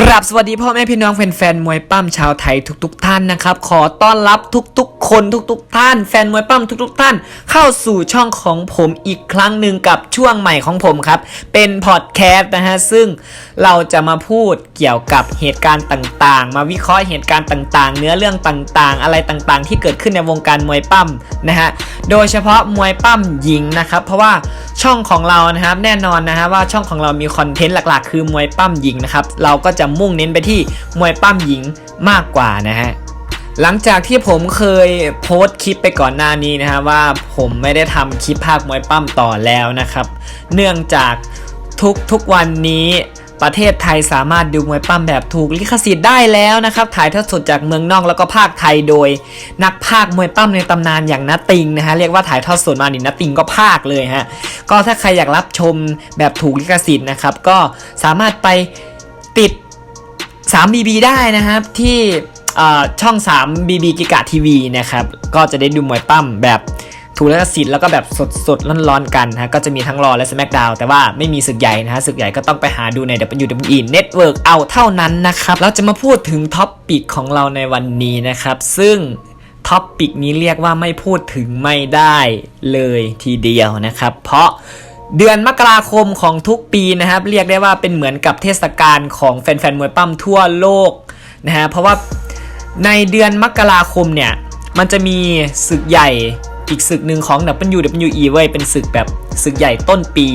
กราบสวัสดีพ่อแม่พี่น้องแฟนๆมวยปั้มชาวไทยทุกๆทท่านนะครับขอต้อนรับทุกๆ คนทุก ๆ ท่าน แฟนมวยปั้มทุก ๆ ท่าน เข้าสู่ช่องของผมอีกครั้งหนึ่งกับช่วงใหม่ของผมครับ เป็นพอดแคสต์นะฮะซึ่งเราจะมาพูดเกี่ยวกับเหตุการณ์ต่างๆ มาวิเคราะห์เหตุการณ์ต่าง ๆ เนื้อเรื่องต่างๆ อะไรต่างๆ ที่เกิดขึ้นในวงการมวยปั้มนะฮะโดยเฉพาะมวยปั้มหญิงนะครับเพราะว่าช่องของเรานะครับแน่นอนนะฮะว่าช่องของเรามีคอนเทนต์หลัก ๆ คือมวยปั้มหญิงนะครับเราก็จะมุ่งเน้นไปที่มวยปั้มหญิงมากกว่านะฮะหลังจากที่ผมเคยโพสต์คลิปไปก่อนหน้านี้นะฮะว่าผมไม่ได้ทำคลิปภาคมวยปั้มต่อแล้วนะครับ เนื่องจากทุกทุกวันนี้ประเทศไทยสามารถดูมวยปั้มแบบถูกลิขสิทธิ์ได้แล้วนะครับถ่ายทอดสดจากเมืองนอกแล้วก็ภาคไทยโดย นักภาคมวยปั้มในตำนานอย่างนัตติงนะฮะเรียกว่าถ่ายทอดสดมานี่นัตติงก็ภาคเลยฮะก็ถ้าใครอยากรับชมแบบถูกลิขสิทธิ์นะครับก็สามารถไปติด 3BB ได้นะครับที่ช่อช่อง 3BB กิกะทีวีนะครับก็จะได้ดูมวยปั้มแบบถูกลิขสิทธิ์แล้วก็แบบสดสดๆร้อนๆกันนะฮะก็จะมีทั้งรอและ SmackDown แต่ว่าไม่มีศึกใหญ่นะฮะศึกใหญ่ก็ต้องไปหาดูใน WWE Network เอาเท่านั้นนะครับเราจะมาพูดถึงท็อปปิกของเราในวันนี้นะครับซึ่งท็อปปิกนี้เรียกว่าไม่พูดถึงไม่ได้เลยทีเดียวนะครับ เพราะ เดือนมกราคมของทุกปีนะครับ เรียกได้ว่าเป็นเหมือนกับเทศกาลของแฟนๆมวยปั้มทั่วโลกนะฮะเพราะว่าในเดือนมกราคมเนี่ย มันจะมีศึกใหญ่อีกศึกหนึ่งของ WWE เว้ยเป็นศึกแบบศึกใหญ่ต้นปี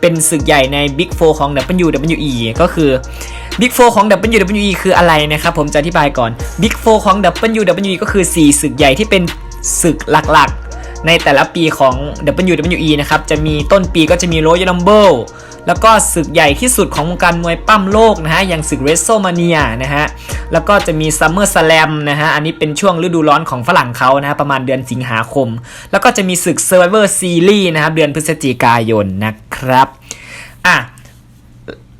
เป็นศึกใหญ่ใน Big 4 ของ WWE ก็คือ Big 4 ของ WWE คืออะไรนะครับผมจะอธิบายก่อน Big 4 ของ WWE ก็คือ 4 ศึกใหญ่ที่เป็นศึกหลักๆ ในแต่ละปีของ WWE นะครับ จะมีต้นปีก็จะมี Royal Rumble แล้วก็ศึกใหญ่ที่สุดของวงการมวยปั้มโลกนะฮะ อย่างศึก WrestleMania นะฮะ แล้วก็จะมี Summer Slam นะฮะ อันนี้เป็นช่วงฤดูร้อนของฝรั่งเขานะฮะ ประมาณเดือนสิงหาคม แล้วก็จะมีศึก Survivor Series นะครับ เดือนพฤศจิกายนนะครับ อะ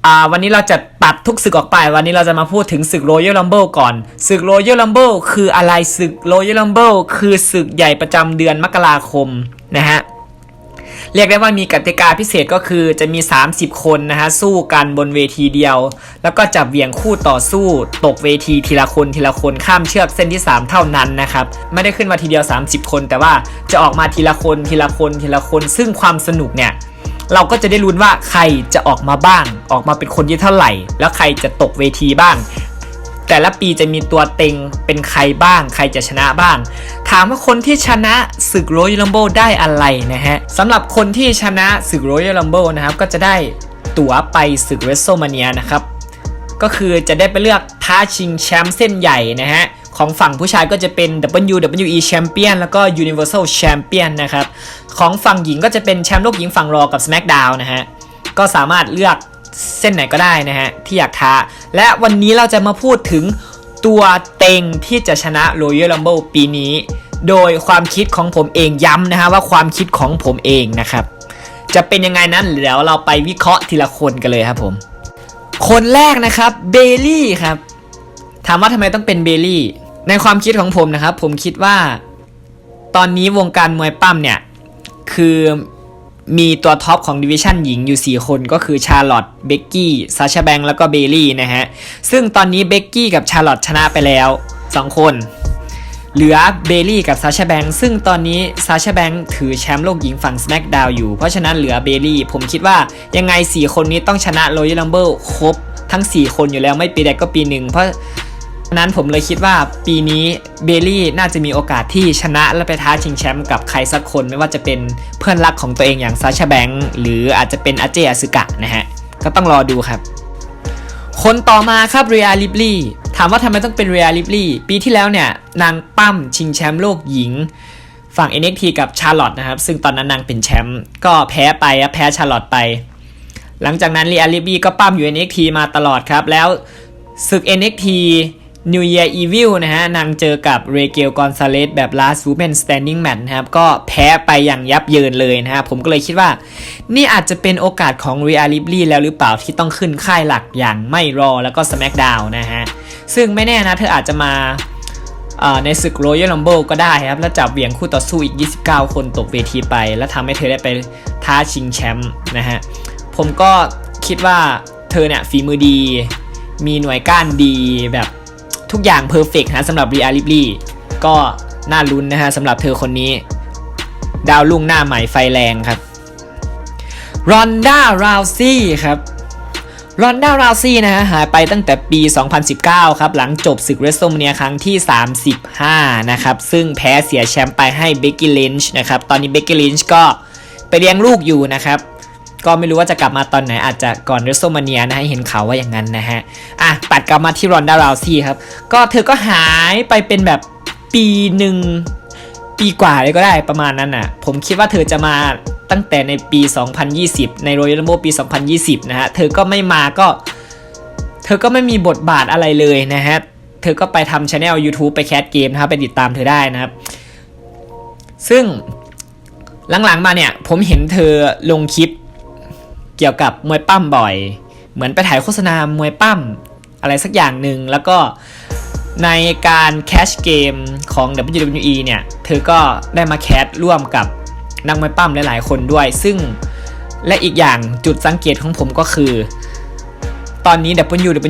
อ่าวันนี้เราจะตัดทุกศึกออกไป วันนี้เราจะมาพูดถึงศึก Royal Rumble ก่อนศึก Royal Rumble คืออะไรศึก Royal Rumble คือศึกใหญ่ประจำเดือนมกราคมนะฮะเรียกได้ว่ามีกติกาพิเศษก็คือจะมี 30 คนนะฮะสู้กันบนเวทีเดียว แล้วก็จับเหวี่ยงคู่ต่อสู้ตกเวทีทีละคนทีละคนข้ามเชือกเส้นที่ 3 เท่านั้นนะครับไม่ได้ขึ้นมาทีเดียว 30 คน แต่ว่าจะออกมาทีละคนทีละคนทีละคน ซึ่งความสนุกเนี่ย เราก็จะได้ลุ้นว่าใครจะออกมาบ้าง ออกมาเป็นคนที่เท่าไหร่ แล้วใครจะตกเวทีบ้าง แต่ละปีจะมีตัวเต็งเป็นใครบ้าง ใครจะชนะบ้าง ถามว่าคนที่ชนะศึก Royal Rumble ได้อะไรนะฮะสำหรับคนที่ชนะศึก Royal Rumble นะครับก็จะได้ตั๋วไปศึก WrestleMania นะครับก็คือจะได้ไปเลือกท้าชิงแชมป์เส้นใหญ่นะฮะ ของฝั่งผู้ชายก็จะเป็น WWE Champion แล้วก็ Universal Champion นะครับ ของฝั่งหญิงก็จะเป็นแชมป์โลกหญิงฝั่งรอกับ SmackDown นะฮะ ก็สามารถเลือกเส้นไหนก็ได้นะฮะ ที่อยากท้า และวันนี้เราจะมาพูดถึงตัวเต็งที่จะชนะ Royal Rumble ปีนี้ โดยความคิดของผมเองย้ำนะฮะว่าความคิดของผมเองนะครับ จะเป็นยังไงนั้นเดี๋ยวเราไปวิเคราะห์ทีละคนกันเลยครับผม คนแรกนะครับเบลลี่ครับ ถามว่าทำไมต้องเป็นเบลลี่ ในความคิดของผมนะครับ ผมคิดว่า ตอนนี้วงการมวยปั้มเนี่ย คือมีตัวท็อปของดิวิชั่นหญิงอยู่ 4 คนก็คือชาร์ลอตเบกกี้ซาชาแบงแล้วก็เบลลี่นะฮะ ซึ่งตอนนี้เบกกี้กับชาร์ลอตชนะไปแล้ว 2 คน เหลือเบลลี่กับซาชาแบงซึ่งตอนนี้ซาชาแบงถือแชมป์โลกหญิงฝั่ง SmackDown อยู่ เพราะฉะนั้นเหลือเบลลี่ ผมคิดว่ายังไง 4 คนนี้ต้องชนะ Royal Rumble ครบทั้ง 4 คนอยู่แล้วไม่ปีใดก็ปีหนึ่งเพราะ นั้นผมเลยคิดว่าปีนี้เบลลี่น่าจะมีโอกาสที่ชนะและไปท้าชิงแชมป์กับใครสักคน ไม่ว่าจะเป็นเพื่อนรักของตัวเองอย่างซาชาแบงค์หรืออาจจะเป็นอาเจอาซึกะนะฮะ ก็ต้องรอดูครับ คนต่อมาครับเรียลิบลี่ถามว่าทำไมต้องเป็นเรียลิบลี่ปีที่แล้วเนี่ยนางปั้มชิงแชมป์โลกหญิงฝั่ง NXT กับชาร์ลอตนะครับ ซึ่งตอนนั้นนางเป็นแชมป์ก็แพ้ไปแพ้ชาร์ลอตไป หลังจากนั้นเรียลิบลี่ก็ปั้มอยู่ NXT มาตลอดครับแล้วศึก NXT New Year Evil นะฮะนางเจอกับเรเกลกอนซาเลสแบบ last woman standing match นะครับ ก็แพ้ไปอย่างยับเยินเลยนะฮะผมก็เลยคิดว่า นี่อาจจะเป็นโอกาสของ Rhea Ripley แล้วหรือเปล่าที่ต้องขึ้นค่ายหลักอย่างไม่รอแล้วก็ SmackDown นะฮะ ซึ่งไม่แน่นะเธออาจจะมาในศึก Royal Rumble ก็ได้ครับ แล้วจับเหวี่ยงคู่ต่อสู้อีก 29 คนตกเวทีไป แล้วทำให้เธอได้ไปท้าชิงแชมป์นะฮะ ผมก็คิดว่าเธอเนี่ยฝีมือดี มีหน่วยก้านดีแบบ ทุกอย่างเพอร์เฟกฮะสำหรับเรียลิบลี่ก็น่าลุ้นนะฮะสำหรับเธอคนนี้ ดาวลุ่งหน้าใหม่ไฟแรงครับรอนด้าราวซี่ครับรอนด้าราวซี่นะฮะหายไปตั้งแต่ปี 2019 ครับ หลังจบศึกเรสโซมเนียครั้งที่ 35 นะครับ ซึ่งแพ้เสียแชมป์ไปให้เบกกี้ลินช์นะครับ ตอนนี้เบกกี้ลินช์ก็ไปเลี้ยงลูกอยู่นะครับ ก็ไม่รู้ว่าจะกลับมาตอนไหนอาจจะก่อนเรสโซเมเนียนะฮะเห็นข่าวว่าอย่างนั้นนะฮะอะตัดกลับมาที่รอนด้าราวซี่ครับ ก็เธอก็หายไปเป็นแบบปีหนึ่งปีกว่าเลยก็ได้ประมาณนั้นน่ะ ผมคิดว่าเธอจะมาตั้งแต่ในปี 2020 ใน Royal Rumble ปี 2020 นะฮะ เธอก็ไม่มาก็ เธอก็ไม่มีบทบาทอะไรเลยนะฮะ เธอก็ไปทำช anel YouTube ไปแคสเกมนะครับ ไปติดตามเธอได้นะครับ ซึ่งหลังๆมาเนี่ย ผมเห็นเธอลงคลิป กี่ยวกับมวยปั้มบ่อย เหมือนไปถ่ายโฆษณามวยปั้มอะไรสักอย่างหนึ่งแล้วก็ในการแคชเกมของ WWE เนี่ย เธอก็ได้มาแคสร่วมกับนักมวยปั้มหลายๆ คนด้วย ซึ่งและอีกอย่างจุดสังเกตของผมก็คือ ตอนนี้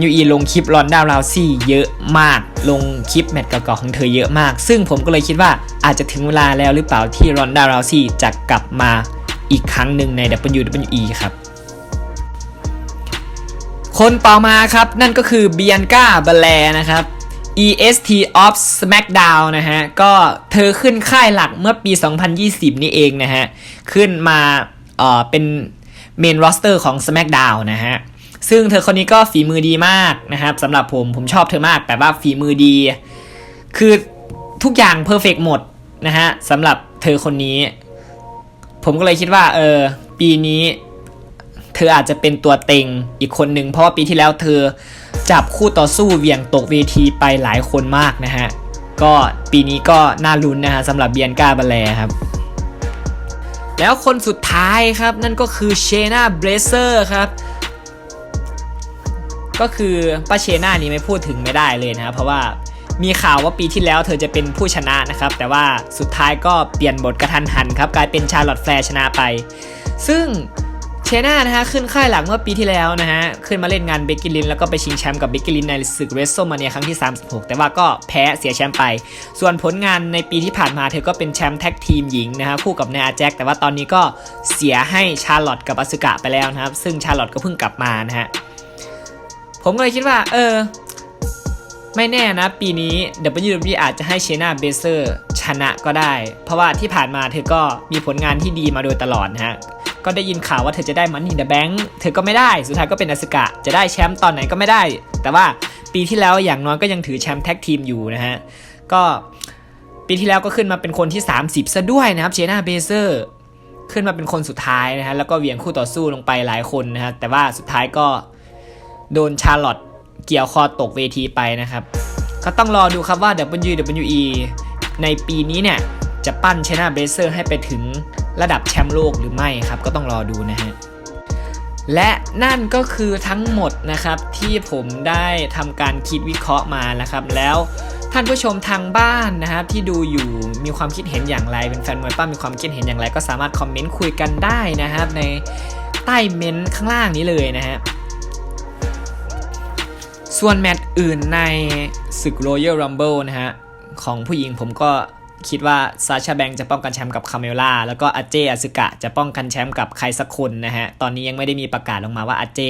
WWE ลงคลิปรอนด้าราวซี่เยอะมาก ลงคลิปแมตช์เก่าๆของเธอเยอะมาก ซึ่งผมก็เลยคิดว่าอาจจะถึงเวลาแล้วหรือเปล่าที่รอนด้าราวซี่จะกลับมาอีกครั้งหนึ่งใน WWE ครับ คนต่อมาครับ นั่นก็คือเบียนกาเบลนะครับ EST of SmackDown นะฮะ ก็เธอขึ้นค่ายหลักเมื่อปี 2020 นี่เองนะฮะ ขึ้นมาเอ่อเป็นเมน r อสเตอร์ของ SmackDown นะฮะ ซึ่งเธอคนนี้ก็ฝีมือดีมากนะครับสำหรับผมผมชอบเธอมาก แต่ว่าฝีมือดี คือทุกอย่างเพอร์เฟกหมดนะฮะสำหรับเธอคนนี้ ผมก็เลยคิดว่าเออปีนี้ ธออาจจะเป็นตัวเต็งอีกคนหนึ่งเพราะว่าปีที่แล้วเธอจับคู่ต่อสู้เวียงตกเวทีไปหลายคนมากนะฮะ ก็ปีนี้ก็น่าลุ้นนะฮะสำหรับเบียนกาบาแลครับ แล้วคนสุดท้ายครับนั่นก็คือเชนาเบรเซอร์ครับก็คือป้าเชนานี้ไม่พูดถึงไม่ได้เลยนะครับเพราะว่ามีข่าวว่าปีที่แล้วเธอจะเป็นผู้ชนะนะครับ แต่ว่าสุดท้ายก็เปลี่ยนบทกระทันหันครับ กลายเป็นชาร์ลอตแฟร์ชนะไป ซึ่ง ชน่านะฮะขึ้นค่ายหลังเมื่อปีที่แล้วนะฮะขึ้นมาเล่นงานเบกกิลินแล้วก็ไปชิงแชมป์กับเบกกิลินในศึกเรสโซมาเนียครั้งที่ 36 แต่ว่าก็แพ้เสียแชมป์ไป ส่วนผลงานในปีที่ผ่านมาเธอก็เป็นแชมป์แท็กทีมหญิงนะฮะคู่กับเนอาแจ็คแต่ว่าตอนนี้ก็เสียให้ชาร์ลอตกับอสึกะไปแล้วนะครับซึ่งชาร์ลอตก็เพิ่งกลับมานะฮะผมก็เลยคิดว่าเออไม่แน่นะ ปีนี้ WWE อาจจะให้เชนาเบเซอร์ชนะก็ได้ เพราะว่าที่ผ่านมาเธอก็มีผลงานที่ดีมาโดยตลอดนะฮะ ก็ได้ยินข่าวว่าเธอจะได้มันนี่เดอะแบงค์เธอก็ไม่ได้สุดท้ายก็เป็นอสกะ จะได้แชมป์ตอนไหนก็ไม่ได้ แต่ว่าปีที่แล้วอย่างน้อยก็ยังถือแชมป์แท็กทีมอยู่นะฮะก็ปีที่แล้วก็ขึ้นมาเป็นคนที่ 30 ซะด้วยนะครับเชนาเบเซอร์ขึ้นมาเป็นคนสุดท้ายนะฮะแล้วก็เหวี่ยงคู่ต่อสู้ลงไปหลายคนนะฮะแต่ว่าสุดท้ายก็โดนชาร์ลอตเกี่ยวคอตกเวทีไปนะครับก็ต้องรอดูครับว่า WWE ในปีนี้เนี่ยจะปั้นเชนะเบเซอร์ให้ไปถึง ระดับแชมป์โลกหรือไม่ครับ ก็ต้องรอดูนะฮะและนั่นก็คือทั้งหมดนะครับที่ผมได้ทำการคิดวิเคราะห์มานะครับ แล้วท่านผู้ชมทางบ้านนะครับที่ดูอยู่มีความคิดเห็นอย่างไรเป็นแฟนมวยป้ามีความคิดเห็นอย่างไร ก็สามารถคอมเมนต์คุยกันได้นะครับ ในใต้เมนต์ข้างล่างนี้เลยนะฮะส่วนแมตช์อื่นในศึก Royal Rumble นะฮะของผู้หญิงผมก็ คิดว่าซาชาแบงจะป้องกันแชมป์กับคาเมล่าแล้วก็อาเจอาซึกะจะป้องกันแชมป์กับใครสักคนนะฮะ ตอนนี้ยังไม่ได้มีประกาศออกมาว่าอาเจ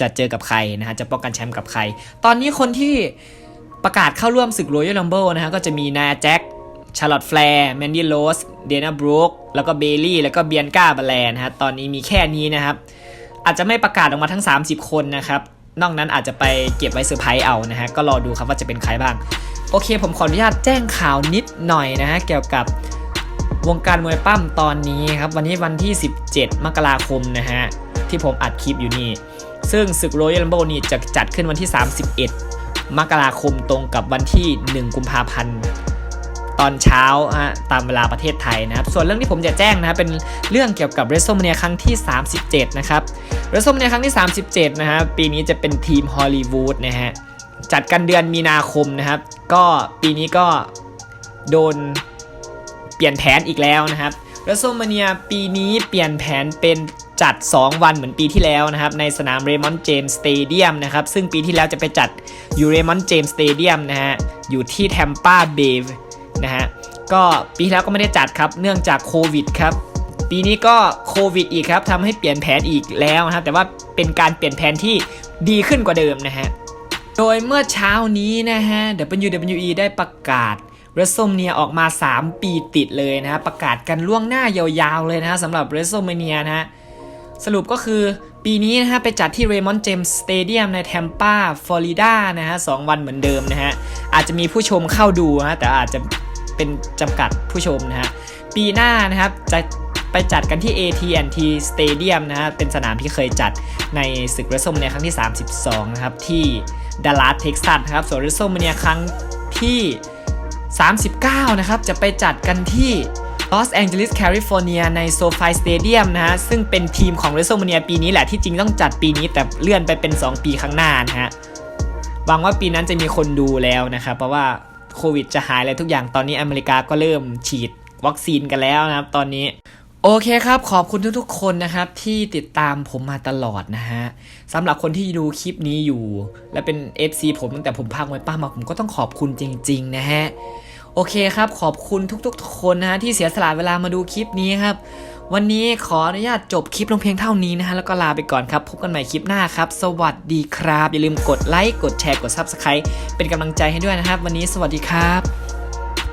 จะเจอกับใครนะฮะ จะป้องกันแชมป์กับใคร ตอนนี้คนที่ประกาศเข้าร่วมศึก Royal Rumble นะฮะ ก็จะมีนาแจ็คชาร์ลอตแฟร์แมนดี้โรส เดียนาบรูคแล้วก็เบลลี่ แล้วก็เบียนก้าบาแลนนะฮะ ตอนนี้มีแค่นี้นะครับ อาจจะไม่ประกาศออกมาทั้ง 30 คนนะครับ นอกนั้นอาจจะไปเก็บไว้เซอร์ไพรส์เอานะฮะ ก็รอดูครับว่าจะเป็นใครบ้าง โอเคผมขออนุญาตแจ้งข่าวนิดหน่อยนะฮะเกี่ยวกับวงการมวยปั้มตอนนี้ครับวันนี้วันที่ 17 มกราคมนะฮะที่ผมอัดคลิปอยู่นี่ ซึ่งศึก Royal Rumble นี่จะจัดขึ้นวันที่ 31 มกราคมตรงกับวันที่ 1 กุมภาพันธ์ตอนเช้าฮะตามเวลาประเทศไทยนะครับ ส่วนเรื่องที่ผมจะแจ้งนะครับเป็นเรื่องเกี่ยวกับ WrestleMania ครั้งที่ 37 นะครับ WrestleMania ครั้งที่ 37 นะฮะปีนี้จะเป็นทีมฮอลลีวูดนะฮะ จัดกันเดือนมีนาคมนะครับ ก็ปีนี้ก็โดนเปลี่ยนแผนอีกแล้วนะครับ WrestleMania ปีนี้เปลี่ยนแผนเป็นจัด 2 วันเหมือนปีที่แล้วนะครับ ในสนามเรมอนเจมส์สเตเดียมนะครับ ซึ่งปีที่แล้วจะไปจัดอยู่เรมอนเจมส์สเตเดียมนะฮะ อยู่ที่แทมปาเบย์นะฮะ ก็ปีที่แล้วก็ไม่ได้จัดครับ เนื่องจากโควิดครับ ปีนี้ก็โควิดอีกครับทำให้เปลี่ยนแผนอีกแล้วนะครับ แต่ว่าเป็นการเปลี่ยนแผนที่ดีขึ้นกว่าเดิมนะฮะ โดยเมื่อเช้านี้นะฮะ WWE ได้ประกาศ w r e s t l e m a n i a ออกมา 3 ปีติดเลยนะฮะ ประกาศกันล่วงหน้ายาวๆเลยนะฮะสำหรับ w r e s t l e m a n i a นะฮะ สรุปก็คือปีนี้นะฮะ ไปจัดที่ Raymond James Stadium ในแทมปาฟลอริดานะฮะสองวันเหมือนเดิมนะฮะ อาจจะมีผู้ชมเข้าดูนะแต่อาจจะเป็นจำกัดผู้ชมนะฮะ ปีหน้านะครับจะไปจัดกันที่ AT&T Stadium นะฮะเป็นสนามที่เคยจัดในศึก WrestleMania ครั้งที่ 32 นะครับที่ ดัลลัสเท็กซัสนะครับส่วน WrestleMania ครั้งที่ 39 นะครับ จะไปจัดกันที่ลอสแองเจลิสแคลิฟอร์เนียในโซฟ i สเตเดียมนะฮะ ซึ่งเป็นทีมของ WrestleMania ปีนี้แหละที่จริงต้องจัดปีนี้แต่เลื่อนไปเป็น 2 ปีข้างหน้านะฮะหวังว่าปีนั้นจะมีคนดูแล้วนะครับ เพราะว่าโควิดจะหายอะไรทุกอย่างตอนนี้อเมริกาก็เริ่มฉีดวัคซีนกันแล้วนะครับ ตอนนี้ โอเคครับขอบคุณทุกๆ คนนะครับ ที่ติดตามผมมาตลอดนะฮะสำหรับคนที่ดูคลิปนี้อยู่ และเป็น FC ผมตั้งแต่ผมพากมวยป้ามาผมก็ต้องขอบคุณจริง ๆ นะฮะ โอเคครับขอบคุณทุกๆ คนนะฮะที่เสียสละเวลามาดูคลิปนี้ครับ วันนี้ขออนุญาตจบคลิปลงเพียงเท่านี้นะฮะแล้วก็ลาไปก่อนครับ พบกันใหม่คลิปหน้าครับ สวัสดีครับ อย่าลืมกดไลค์กดแชร์กด Subscribe เป็นกำลังใจให้ด้วยนะครับ วันนี้สวัสดีครับ